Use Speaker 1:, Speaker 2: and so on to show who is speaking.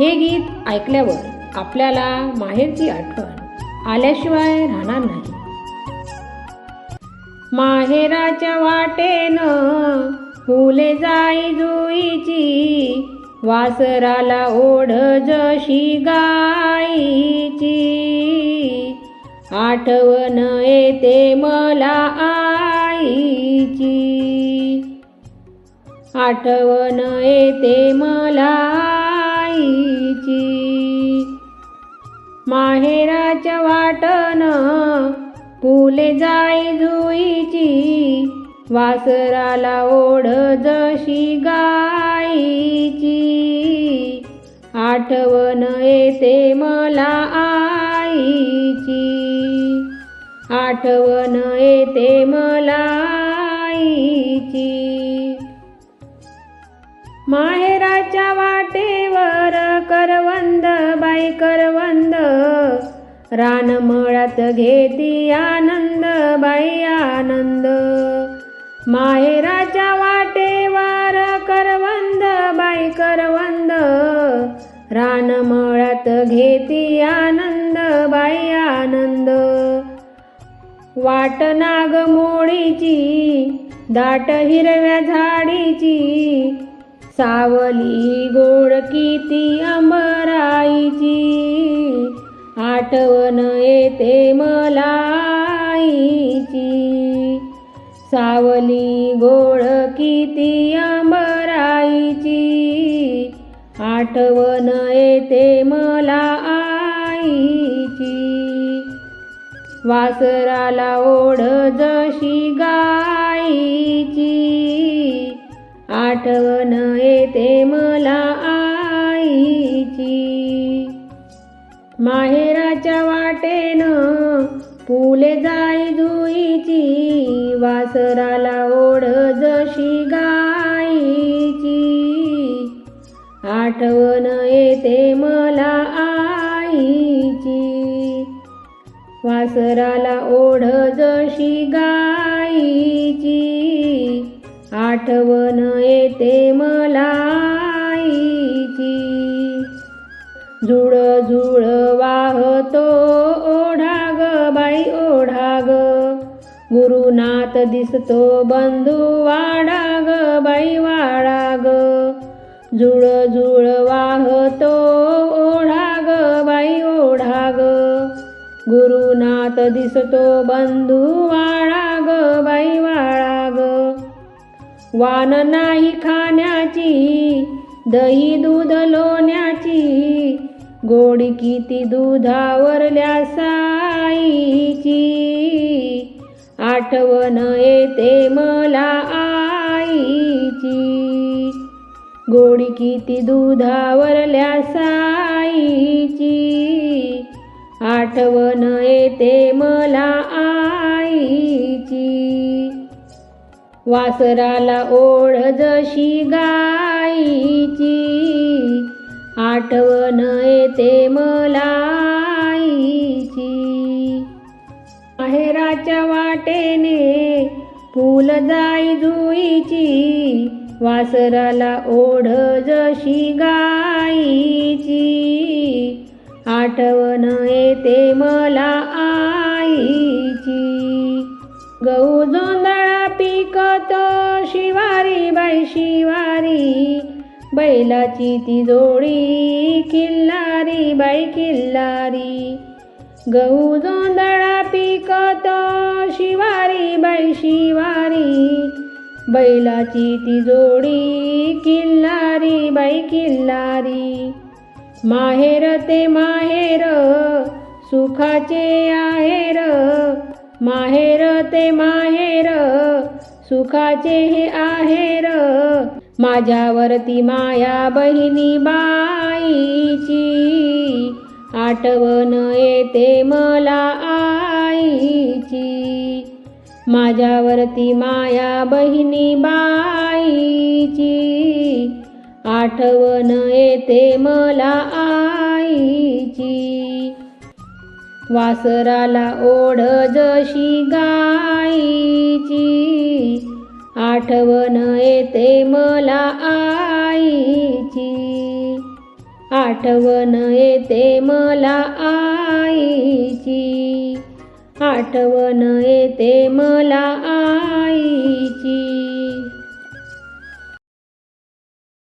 Speaker 1: हे गीत ऐकल्यावर आपल्याला माहेरची आठवण आल्याशिवाय राहणार नाही. माहेराच्या वाटेनं फुले जाई जुईची वासराला ओढ जशी गाईची. आठवण येते मला आईची. आठवण येते मला आईची. माहेराच्या वाटन फुले जाई जुईची. वासराला ओढ जशी गाईची. आठवण येते मला आईची. आठवण येते मला आईची. माहेराच्या वाटेवर करवंद बाई करवंद. रानमळात घेती आनंद बाई आनंद. माहेराच्या वाटेवर करवंद बाई करवंद. रानमळात घेती आनंद बाई आनंद. वाट नाग मोडीची दाट हिरव्या झाडीची. सावली गोड किती अंबराईची आठवण येते मला आईची. सावली गोड किती अंबराईची आठवण येते मला आईची. वासराला ओढ जशी गाईची. आठवण येते मला आईची. माहेराच्या वाटेनं फुले जाई जुईची वासराला ओढ जशी गाईची. आठवण येते मला आईची वासराला ओढ जशी गाईची. आठवण येते मला आईची. जुळ जुळ वाहतो ओढाग बाई ओढाग. गुरुनाथ दिसतो बंधू वाडाग बाई वाडा ग जुळ जुळ वाहतो ओढाग बाई ओढाग. गुरुनाथ दिसतो बंधू वाळा बाई वाळा वान नाही खाण्याची दही दूध लोण्याची गोडी किती दुधावरल्या साईची. आठवण येते मला आईची. गोडी किती दुधावरल्या साईची. आठवण येते मला वासराला ओढ जशी गाईची. आठवण येते मलाईची माहेराच्या वाटेने फुल जाई जुईची. वासराला ओढ जशी गाईची. आठवण येते मला शिवारी बाई शिवारी बैलाची ती जोडी किल्लारी बाई किल्लारी. गहू जोंधळा पिकत शिवारी बाई शिवारी बैलाची ती जोडी किल्लारी बाई किल्लारी. माहेर ते माहेर सुखाचे आहेर माहेर ते माहेर सुखाचे हे आहेर माझ्यावरती माया बहिणी बाईची. आठवण येते मला आईची. माझ्यावरती माया बहिणी बाईची. आठवण येते मला आईची. वासराला ओढ जशी गाईची. आठवण येते मला आईची. आठवण येते मला आईची. आठवण येते मला आईची.